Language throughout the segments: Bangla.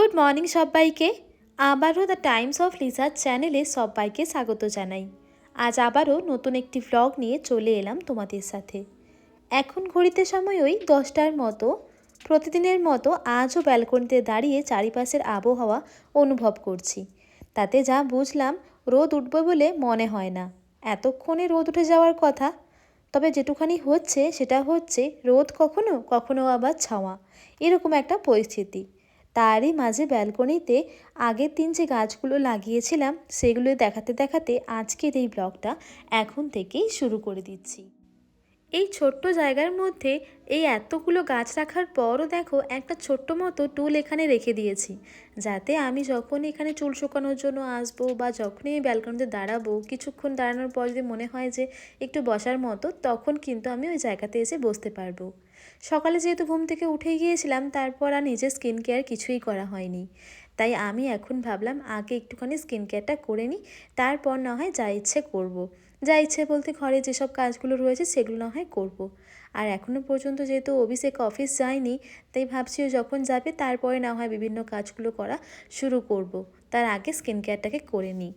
গুড মর্নিং সবাইকে। আবারও দ্য টাইমস অফ লিসার চ্যানেলে সবাইকে স্বাগত জানাই। আজ আবারও নতুন একটি ভ্লগ নিয়ে চলে এলাম তোমাদের সাথে। এখন ঘড়িতে সময় ওই দশটার মতো। প্রতিদিনের মতো আজও ব্যালকনিতে দাঁড়িয়ে চারিপাশের আবহাওয়া অনুভব করছি। তাতে যা বুঝলাম, রোদ উঠবে বলে মনে হয় না। এতক্ষণে রোদ উঠে যাওয়ার কথা। তবে যেটুখানি হচ্ছে সেটা হচ্ছে, রোদ কখনো কখনো আবার ছাওয়া। এরকম একটা পরিস্থিতি। তারই মাঝে ব্যালকনিতে আগের দিন যে গাছগুলো লাগিয়েছিলাম, সেগুলো দেখাতে দেখাতে আজকের এই ব্লগটা এখন থেকেই শুরু করে দিচ্ছি। এই ছোট্ট জায়গার মধ্যে এই এতগুলো গাছ রাখার পরও দেখো একটা ছোট্ট মতো টুল এখানে রেখে দিয়েছি। যাতে আমি যখন এখানে চুল শুকানোর জন্য আসব বা যখনই এই ব্যালকনিতে দাঁড়াবো, কিছুক্ষণ দাঁড়ানোর পর যদি মনে হয় যে একটু বসার মতো, তখন কিন্তু আমি ওই জায়গাতে এসে বসতে পারব। সকালে যেহেতু ঘুম থেকে উঠে গিয়েছিলাম, তারপর আর নিজের স্কিন কেয়ার কিছুই করা হয়নি তাই আমি এখন ভাবলাম, আগে একটুখানি স্কিন কেয়ারটা করে নিই, তারপর না হয় যা ইচ্ছে করব। যা ইচ্ছে বলতে ঘরে যেসব কাজগুলো রয়েছে, সেগুলো না হয় করব। আর এখনও পর্যন্ত যেহেতু অভিষেক অফিস যায়নি, তাই ভাবছি যখন যাবে, তারপরে না হয় বিভিন্ন কাজগুলো করা শুরু করব। তার আগে স্কিন কেয়ারটাকে করে নিই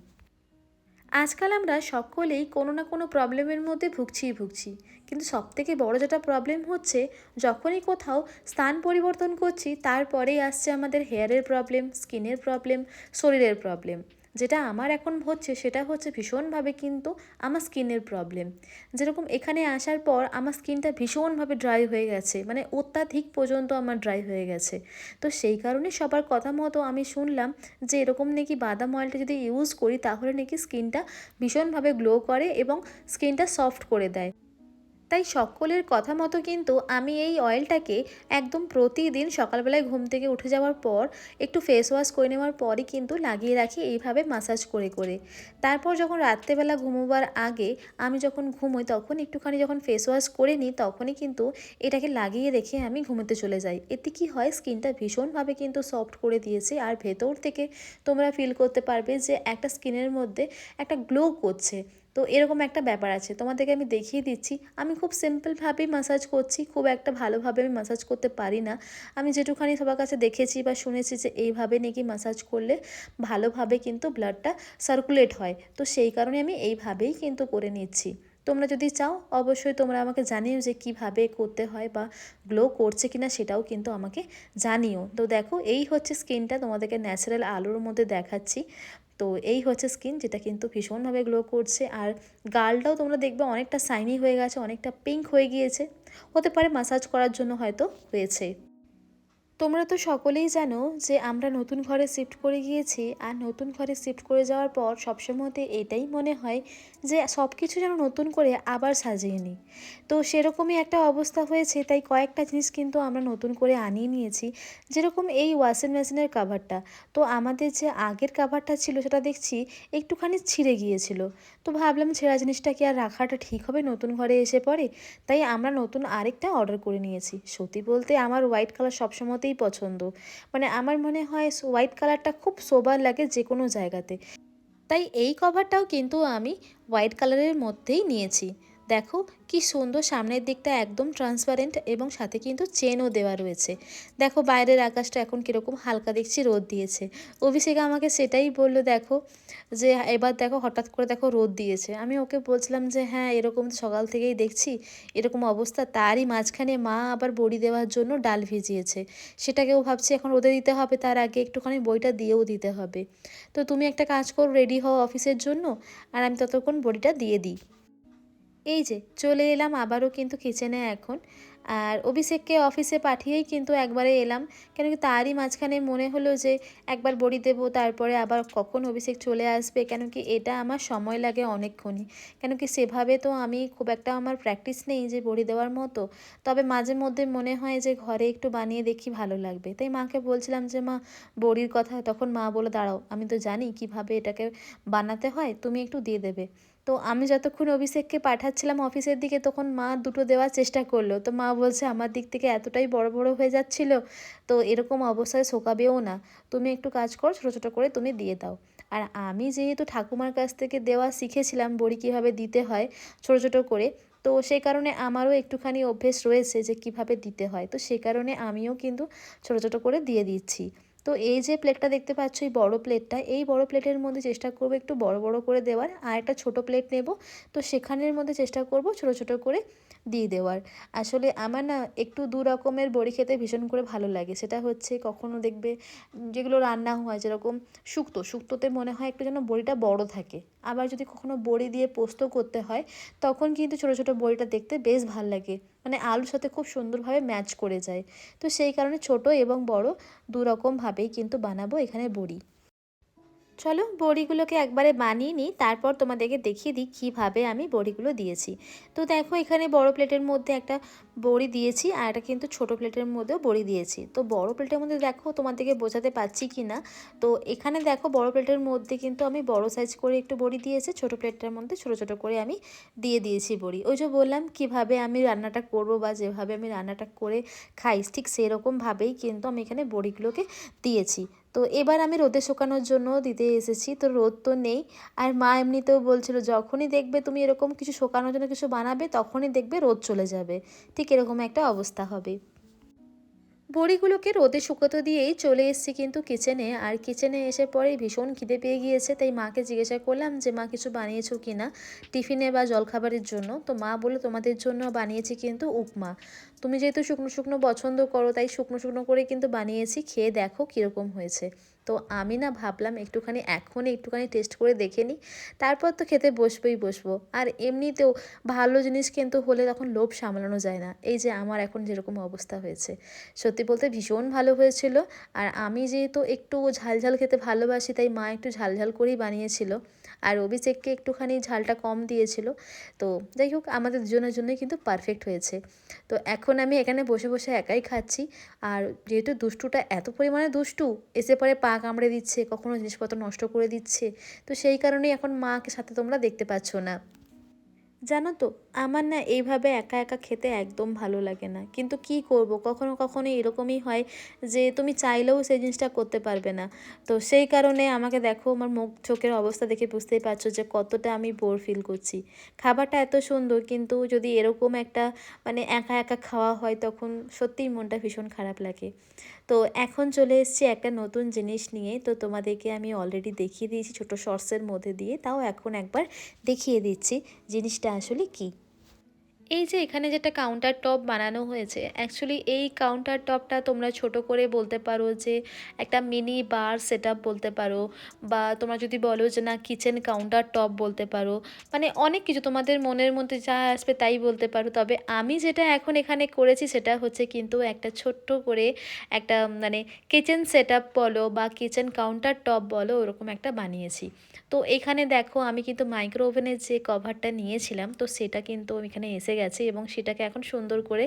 আজকাল আমরা সকলেই কোনো না কোনো প্রবলেমের মধ্যে ভুগছিই ভুগছি। কিন্তু সবথেকে বড় যেটা প্রবলেম হচ্ছে, যখনই কোথাও স্থান পরিবর্তন করছি, তারপরেই আসছে আমাদের হেয়ারের প্রবলেম স্কিনের প্রবলেম শরীরের প্রবলেম যেটা আমার এখন হচ্ছে সেটা হচ্ছে ভীষণভাবে কিন্তু আমার স্কিনের প্রবলেম যেরকম এখানে আসার পর আমার স্কিনটা ভীষণভাবে ড্রাই হয়ে গেছে মানে অত্যাধিক পর্যন্ত আমার ড্রাই হয়ে গেছে। তো সেই কারণে সবার কথা মতো আমি শুনলাম যে এরকম নাকি বাদাম অয়েলটা যদি ইউজ করি তাহলে নাকি স্কিনটা ভীষণভাবে গ্লো করে এবং স্কিনটা সফট করে দেয়। তাই সকলের কথা মতো কিন্তু আমি এই অয়েলটাকে একদম প্রতিদিন সকালবেলায় ঘুম থেকে উঠে যাওয়ার পর, একটু ফেস ওয়াশ করে নেওয়ার পরই কিন্তু লাগিয়ে রাখি এইভাবে মাসাজ করে করে। তারপর যখন রাত্রেবেলা ঘুমোবার আগে আমি যখন ঘুমোই, তখন একটুখানি যখন ফেস ওয়াশ করে নিই, তখনই কিন্তু এটাকে লাগিয়ে রেখে আমি ঘুমোতে চলে যাই। এতে কি হয়? স্কিনটা ভীষণভাবে কিন্তু সফট করে দিয়েছে আর ভেতর থেকে তোমরা ফিল করতে পারবে যে একটা স্কিনের মধ্যে একটা গ্লো করছে। তো এরকম একটা ব্যাপার আছে। তোমাদেরকে আমি দেখিয়ে দিচ্ছি। আমি খুব সিম্পলভাবেই মাসাজ করছি, খুব একটা ভালোভাবে আমি মাসাজ করতে পারি না। আমি যেটুখানি সবার কাছে দেখেছি বা শুনেছি যে এইভাবে নাকি মাসাজ করলে ভালোভাবে কিন্তু ব্লাডটা সার্কুলেট হয়। তো সেই কারণে আমি এইভাবেই কিন্তু করে নিচ্ছি। তোমরা যদি চাও, অবশ্যই তোমরা আমাকে জানিও যে কীভাবে করতে হয় বা গ্লো করছে কিনা সেটাও কিন্তু আমাকে জানিও। তো দেখো, এই হচ্ছে স্কিনটা তোমাদেরকে ন্যাচারাল আলোর মধ্যে দেখাচ্ছি। তো এই হচ্ছে স্কিন যেটা কিন্তু ভীষণভাবে গ্লো করছে। আর গালটাও তোমরা দেখবে অনেকটা সাইনি হয়ে গেছে, অনেকটা পিঙ্ক হয়ে গিয়েছে। হতে পারে মাসাজ করার জন্য হয়তো হয়েছে। তোমরা তো সকলেই জানো যে আমরা নতুন ঘরে শিফট করে গিয়েছি আর নতুন ঘরে শিফট করে যাওয়ার পর সবসময়তে এটাই মনে হয় যে সব কিছু যেন নতুন করে আবার সাজিয়ে নিই। তো সেরকমই একটা অবস্থা হয়েছে, তাই কয়েকটা জিনিস কিন্তু আমরা নতুন করে আনিয়ে নিয়েছি, যেরকম এই ওয়াশিং মেশিনের কাভারটা তো আমাদের যে আগের কাভারটা ছিল সেটা দেখছি একটুখানি ছিঁড়ে গিয়েছিল। তো ভাবলাম ছেঁড়া জিনিসটা কি আর রাখাটা ঠিক হবে নতুন ঘরে এসে পড়ে, তাই আমরা নতুন আরেকটা অর্ডার করে নিয়েছি। সত্যি বলতে আমার হোয়াইট কালার সবসময়তেই পছন্দ। মানে আমার মনে হয় হোয়াইট কালারটা খুব সোবার লাগে যে কোনো জায়গাতে। তাই এই কভারটাও কিন্তু আমি হোয়াইট কালারের মধ্যেই নিয়েছি। দেখো কি সুন্দর সামনের দিকটা একদম ট্রান্সপারেন্ট এবং সাথে কিন্তু চেনও দেওয়া রয়েছে। দেখো বাইরের আকাশটা এখন কীরকম হালকা দেখছি রোদ দিয়েছে। অভিষেক আমাকে সেটাই বলল, দেখো যে এবার দেখো হঠাৎ করে দেখো রোদ দিয়েছে। আমি ওকে বলছিলাম যে হ্যাঁ এরকম সকাল থেকেই দেখছি, এরকম অবস্থা। তারই মাঝখানে মা আবার বড়ি দেওয়ার জন্য ডাল ভিজিয়েছে। সেটাকেও ভাবছি এখন রোদে দিতে হবে, তার আগে একটুখানি বইটা দিয়েও দিতে হবে। তো তুমি একটা কাজ করো, রেডি হও অফিসের জন্য, আর আমি ততক্ষণ বড়িটা দিয়ে দিই। এই যে, চলে এলাম আবারও কিন্তু কিচেনে এখন। আর অভিষেককে অফিসে পাঠিয়েই কিন্তু একবারে এলাম। কেন কি তারই মাঝখানে মনে হলো যে, একবার বড়ি দেবো, তারপরে আবার কখন অভিষেক চলে আসবে? কেন কি এটা আমার সময় লাগে অনেকক্ষণই। কেন কি সেভাবে তো আমি খুব একটা আমার প্র্যাকটিস নেই যে বড়ি দেওয়ার মতো। তবে মাঝে মধ্যে মনে হয় যে, ঘরে একটু বানিয়ে দেখি ভালো লাগবে। তাই মাকে বলছিলাম যে, মা, বড়ির কথা। তখন মা বলে দাঁড়াও, আমি তো জানি কীভাবে এটাকে বানাতে হয়, তুমি একটু দিয়ে দেবে। তো আমি যতক্ষণ অভিষেককে পাঠাচ্ছিলাম অফিসের দিকে, তখন মা দুটো দেওয়ার চেষ্টা করল। তো মা বলছে, আমার দিক থেকে এতটাই বড় বড় হয়ে যাচ্ছিল, তো এরকম অবস্থায় শোকাবেও না। তুমি একটু কাজ করো, ছোটো ছোটো করে তুমি দিয়ে দাও। আর আমি যেহেতু ঠাকুমার কাছ থেকে দেওয়া শিখেছিলাম বড়ি কীভাবে দিতে হয়, ছোটো ছোটো করে, তো সেই কারণে আমারও একটুখানি অভ্যেস রয়েছে যে কীভাবে দিতে হয়। তো সে কারণে আমিও কিন্তু ছোটো ছোটো করে দিয়ে দিচ্ছি। তো এই যে প্লেটটা দেখতে পাচ্ছ, এই বড় প্লেটটা এই বড় প্লেটের মধ্যে চেষ্টা করব একটু বড় বড় করে দেওয়ার। আর একটা ছোটো প্লেট নেব। তো সেখানের মধ্যে চেষ্টা করব ছোট ছোট করে দিয়ে দেওয়ার। আসলে আমার না একটু দু রকমের বড়ি খেতে ভীষণ করে ভালো লাগে। সেটা হচ্ছে কখনো দেখবে যেগুলো রান্না হয়, যেরকম শুক্তো। শুক্তোতে মনে হয় একটু যেন বড়িটা বড় থাকে। আবার যদি কখনো বড়ি দিয়ে পোস্ত করতে হয়, তখন কিন্তু ছোটো ছোটো বড়িটা দেখতে বেশ ভালো লাগে। মানে আলুর সাথে খুব সুন্দরভাবে ম্যাচ করে যায়। তো সেই কারণে ছোট এবং বড় দু রকমভাবেই কিন্তু বানাবো এখানে বড়ি। চলো বড়িগুলোকে একবারে বানিয়ে নিই, তারপর তোমাদেরকে দেখিয়ে দিই কীভাবে আমি বড়িগুলো দিয়েছি। তো দেখো এখানে বড় প্লেটের মধ্যে একটা বড়ি দিয়েছি আর এটা কিন্তু ছোট প্লেটের মধ্যেও বড়ি দিয়েছি। তো বড় প্লেটের মধ্যে দেখো তোমাদেরকে বোঝাতে পারছি কি না? তো এখানে দেখো বড় প্লেটের মধ্যে কিন্তু আমি বড় সাইজ করে একটু বড়ি দিয়েছি, ছোট প্লেটের মধ্যে ছোট ছোট করে আমি দিয়ে দিয়েছি বড়ি। ওই যে বললাম কীভাবে আমি রান্নাটা করব বা যেভাবে আমি রান্নাটা করে খাই, ঠিক সেরকমভাবেই কিন্তু আমি এখানে বড়িগুলোকে দিয়েছি। তো এবার আমি রোদে শোকানোর জন্য দিতে এসেছি, তো রোদ তো নেই। আর মা এমনিতেও বলছিল, যখনই দেখবে তুমি এরকম কিছু শোকানোর জন্য কিছু বানাবে, তখনই দেখবে রোদ চলে যাবে। ঠিক এরকম একটা অবস্থা হবে। বড়িগুলোকে রোদে শুকোতে দিয়েই চলে এসেছি কিন্তু কিচেনে আর কিচেনে এসে পরে ভীষণ খিদে পেয়ে গিয়েছে, তাই মাকে জিজ্ঞাসা করলাম যে, মা, কিছু বানিয়েছো কি না টিফিনে বা জলখাবারের জন্য? তো মা বলে তোমাদের জন্য বানিয়েছি কিন্তু উপমা। তুমি যেহেতু শুকনো শুকনো পছন্দ করো, তাই শুকনো শুকনো করে কিন্তু বানিয়েছি। খেয়ে দেখো কীরকম হয়েছে। তো আমি না ভাবলাম একটুখানি এখনই একটুখানি টেস্ট করে দেখে নিই। তারপর তো খেতে বসবোই বসবো। আর এমনিতেও ভালো জিনিস কিন্তু হলে তখন লোভ সামলানো যায় না। এই যে আমার এখন যেরকম অবস্থা হয়েছে। সত্যি বলতে ভীষণ ভালো হয়েছিল। আর আমি যেহেতু একটু ঝাল ঝাল খেতে ভালোবাসি, তাই মা একটু ঝাল ঝাল করেই বানিয়েছিল। আর অভিষেককে একটুখানি ঝালটা কম দিয়েছিল। তো যাই হোক, আমাদের দুজনের জন্যই কিন্তু পারফেক্ট হয়েছে। তো এখন আমি এখানে বসে বসে একাই খাচ্ছি। আর যেহেতু দুষ্টুটা এত পরিমাণে দুষ্টু, এসে পরে পা কামড়ে দিচ্ছে, কখনো জিনিসপত্র নষ্ট করে দিচ্ছে, তো সেই কারণেই এখন মাকে সাথে তোমরা দেখতে পাচ্ছ না। জানো তো, আমার না এইভাবে একা একা খেতে একদম ভালো লাগে না। কিন্তু কি করব? কখনো কখনো এরকমই হয় যে তুমি চাইলেও সেই জিনিসটা করতে পারবে না। তো সেই কারণে আমাকে দেখো, আমার মুখ চোখের অবস্থা দেখে বুঝতেই পারছ যে কতটা আমি বোর ফিল করছি। খাবারটা এত সুন্দর, কিন্তু যদি এরকম একটা মানে একা একা খাওয়া হয়, তখন সত্যিই মনটা ভীষণ খারাপ লাগে। তো এখন চলে এসেছি একটা নতুন জিনিস নিয়ে। তো তোমাদেরকে আমি অলরেডি দেখিয়ে দিয়েছি ছোটো শর্টসের মধ্যে দিয়ে। তাও এখন একবার দেখিয়ে দিচ্ছি জিনিসটা। আসলে কী? এই যে এখানে যেটা কাউন্টার টপ বানানো হয়েছে অ্যাকচুয়ালি এই কাউন্টার টপটা তোমরা ছোট করে বলতে পারো যে একটা মিনি বার সেট বলতে পারো, বা তোমরা যদি বলো যে না কিচেন কাউন্টার টপ বলতে পারো মানে অনেক কিছু তোমাদের মনের মধ্যে যা আসবে তাই বলতে পারো। তবে আমি যেটা এখন এখানে করেছি সেটা হচ্ছে কিন্তু একটা ছোট্ট করে একটা মানে কিচেন সেট বলো বা কিচেন কাউন্টার টপ বলো, ওরকম একটা বানিয়েছি। তো এখানে দেখো আমি কিন্তু মাইক্রো ওভেনের যে কভারটা নিয়েছিলাম, তো সেটা কিন্তু এখানে এসে গেছে এবং সেটাকে এখন সুন্দর করে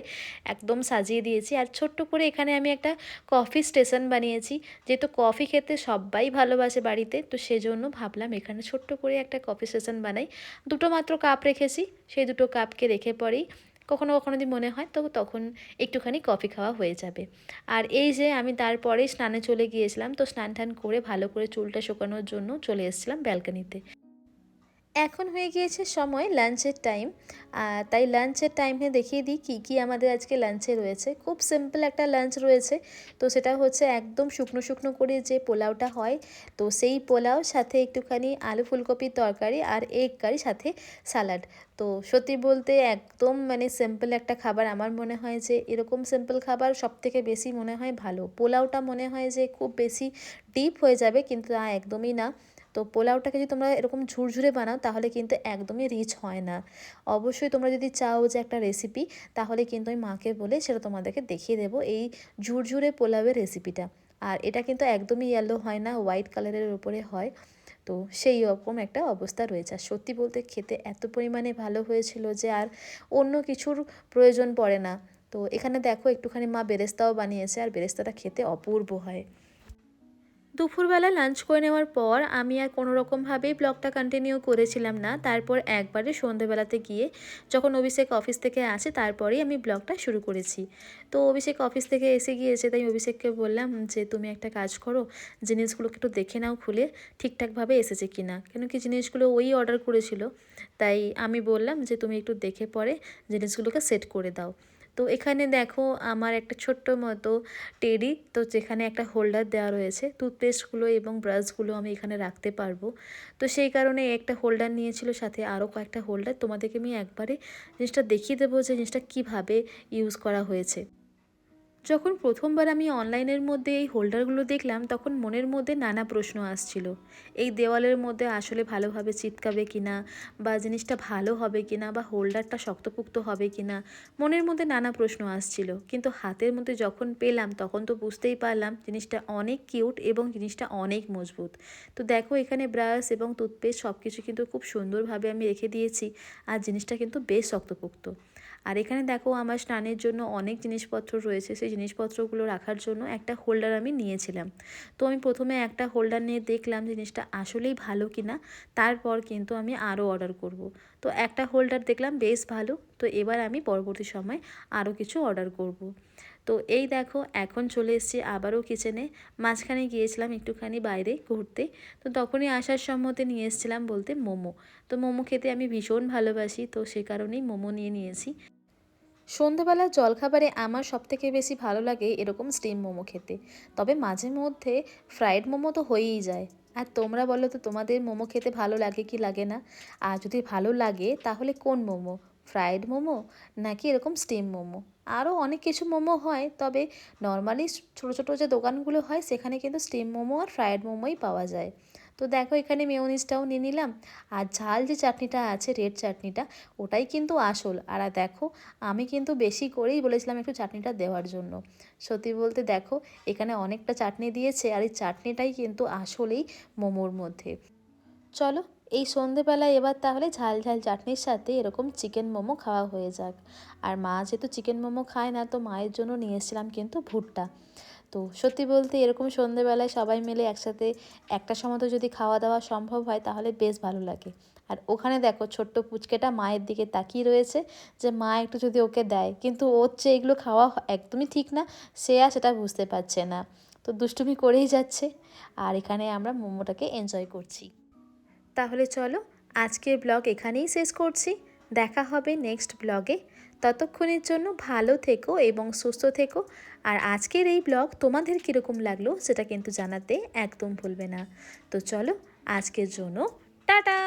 একদম সাজিয়ে দিয়েছি। আর ছোট্ট করে এখানে আমি একটা কফি স্টেশন বানিয়েছি, যেহেতু কফি খেতে সবাই ভালোবাসে বাড়িতে, তো সেজন্য ভাবলাম এখানে ছোট্ট করে একটা কফি স্টেশন বানাই। দুটো মাত্র কাপ রেখেছি, সেই দুটো কাপকে রেখে পরেই কখনো কখনো যদি মনে হয়, তো তখন একটুখানি কফি খাওয়া হয়ে যাবে। আর এই যে আমি তারপরেই স্নানে চলে গিয়েছিলাম, তো স্নান টান করে ভালো করে চুলটা শুকানোর জন্য চলে এসেছিলাম ব্যালকানিতে। এখন হয়ে গিয়েছে সময় লাঞ্চের টাইম তাই লাঞ্চের টাইমে দেখিয়ে দিই কী কী আমাদের আজকে লাঞ্চে রয়েছে। খুব সিম্পল একটা লাঞ্চ রয়েছে। তো সেটা হচ্ছে একদম শুকনো শুকনো করে যে পোলাওটা হয়, তো সেই পোলাও, সাথে একটুখানি আলু ফুলকপির তরকারি আর এগ কারি সাথে স্যালাড তো সত্যি বলতে একদম মানে সিম্পল একটা খাবার। আমার মনে হয় যে এরকম সিম্পল খাবার সব থেকে বেশি মনে হয় ভালো। পোলাওটা মনে হয় যে খুব বেশি ডিপ হয়ে যাবে, কিন্তু তা একদমই না। তো পোলাওটাকে যদি তোমরা এরকম ঝুরঝুরে বানাও, তাহলে কিন্তু একদমই রিচ হয় না। অবশ্যই তোমরা যদি চাও যে একটা রেসিপি তাহলে কিন্তু আমি মাকে বলে সেটা তোমাদেরকে দেখিয়ে দেবো এই ঝুরঝুরে পোলাওয়ের রেসিপিটা আর এটা কিন্তু একদমই ইয়েলো হয় না হোয়াইট কালারের উপরে হয়। তো সেই রকম একটা অবস্থা রয়েছে। আর সত্যি বলতে খেতে এত পরিমাণে ভালো হয়েছিল যে আর অন্য কিছুর প্রয়োজন পড়ে না। তো এখানে দেখো, একটুখানি মা বেরেস্তাও বানিয়েছে, আর বেরেস্তাটা খেতে অপূর্ব হয়। দুপুরবেলা লাঞ্চ করে নেওয়ার পর আমি আর কোনো রকমভাবেই ব্লগটা কন্টিনিউ করেছিলাম না। তারপর একবারে সন্ধেবেলাতে গিয়ে যখন অভিষেক অফিস থেকে আসে, তারপরেই আমি ব্লগটা শুরু করেছি। তো অভিষেক অফিস থেকে এসে গিয়েছে, তাই অভিষেককে বললাম যে, তুমি একটা কাজ করো, জিনিসগুলোকে একটু দেখে নাও, খুলে ঠিকঠাকভাবে এসেছে কি না কেন কি জিনিসগুলো ওই অর্ডার করেছিল। তাই আমি বললাম যে, তুমি একটু দেখে পরে জিনিসগুলোকে সেট করে দাও। তো এখানে দেখো আমার একটা ছোট্ট মতো টেডি, তো যেখানে একটা হোল্ডার দেওয়া রয়েছে। টুথপেস্টগুলো এবং ব্রাশগুলো আমি এখানে রাখতে পারব। তো সেই কারণে একটা হোল্ডার নিয়েছিল, সাথে আরও কয়েকটা হোল্ডার। তোমাদেরকে আমি একবারে জিনিসটা দেখিয়ে দেবো যে জিনিসটা কীভাবে ইউজ করা হয়েছে। যখন প্রথমবার আমি অনলাইনের মধ্যে এই হোল্ডারগুলো দেখলাম, তখন মনের মধ্যে নানা প্রশ্ন আসছিল। এই দেওয়ালের মধ্যে আসলে ভালোভাবে চিপকাবে কিনা, বা জিনিসটা ভালো হবে কিনা, বা হোল্ডারটা শক্তপুক্ত হবে কি না মনের মধ্যে নানা প্রশ্ন আসছিল। কিন্তু হাতের মধ্যে যখন পেলাম, তখন তো বুঝতেই পারলাম জিনিসটা অনেক কিউট এবং জিনিসটা অনেক মজবুত। তো দেখো, এখানে ব্রাশ এবং টুথপেস্ট সব কিছু কিন্তু খুব সুন্দরভাবে আমি রেখে দিয়েছি, আর জিনিসটা কিন্তু বেশ শক্তপোক্ত। আর এখানে দেখো আমার স্নানের জন্য অনেক জিনিসপত্র রয়েছে। সেই জিনিসপত্রগুলো রাখার জন্য একটা হোল্ডার আমি নিয়েছিলাম। তো আমি প্রথমে একটা হোল্ডার নিয়ে দেখলাম জিনিসটা আসলেই ভালো কি না তারপর কিন্তু আমি আরও অর্ডার করব। তো একটা হোল্ডার দেখলাম বেশ ভালো, তো এবার আমি পরবর্তী সময় আরও কিছু অর্ডার করব। তো এই দেখো, এখন চলে এসেছি আবারও কিচেনে মাঝখানে গিয়েছিলাম একটুখানি বাইরে ঘুরতে। তো তখনই আসার সম্মতে নিয়ে এসেছিলাম বলতে মোমো। তো মোমো খেতে আমি ভীষণ ভালোবাসি, তো সে কারণেই মোমো নিয়ে নিয়েছি। সন্ধেবেলার জলখাবারে আমার সবথেকে বেশি ভালো লাগে এরকম স্টিম মোমো খেতে। তবে মাঝে মধ্যে ফ্রায়েড মোমো তো হয়েই যায়। আর তোমরা বলো তো তোমাদের মোমো খেতে ভালো লাগে কি লাগে না? আর যদি ভালো লাগে তাহলে কোন মোমো? ফ্রায়েড মোমো নাকি এরকম স্টিম মোমো? আরও অনেক কিছু মোমো হয়, তবে নর্মালি ছোটো ছোটো যে দোকানগুলো হয় সেখানে কিন্তু স্টিম মোমো আর ফ্রায়েড মোমোই পাওয়া যায়। তো দেখো এখানে মেয়নিজটাও নিয়ে নিলাম। আর ঝাল যে চাটনিটা আছে রেড চাটনিটা, ওটাই কিন্তু আসল। আর দেখো, আমি কিন্তু বেশি করেই বলেছিলাম একটু চাটনিটা দেওয়ার জন্য। সত্যি বলতে দেখো, এখানে অনেকটা চাটনি দিয়েছে আর এই চাটনিটাই কিন্তু আসলেই মোমোর মধ্যে। চলো, এই সন্ধেবেলায় এবার তাহলে ঝাল ঝাল চাটনির সাথে এরকম চিকেন মোমো খাওয়া হয়ে যাক। আর মা যেহেতু চিকেন মোমো খায় না, তো মায়ের জন্য নিয়ে এসেছিলাম কিন্তু ভুট্টা। তো সত্যি বলতে এরকম সন্ধেবেলায় সবাই মিলে একসাথে একটা সময় তো যদি খাওয়া দাওয়া সম্ভব হয়, তাহলে বেশ ভালো লাগে। আর ওখানে দেখো ছোট্ট পুচকেটা মায়ের দিকে তাকিয়ে রয়েছে যে, মা একটু যদি ওকে দেয়। কিন্তু ওর চেয়ে এগুলো খাওয়া একদমই ঠিক না, সে আর সেটা বুঝতে পারছে না। তো দুষ্টুমি করেই যাচ্ছে। আর এখানে আমরা মোমোটাকে এনজয় করছি। তাহলে চলো আজকের ব্লগ এখানেই শেষ করছি। দেখা হবে নেক্সট ব্লগে। ততক্ষণের জন্য ভালো থেকো এবং সুস্থ থেকো। আর আজকের এই ব্লগ তোমাদের কীরকম লাগল সেটা কিন্তু জানাতে একদম ভুলবে না। তো চলো, আজকের জন্য টাটা!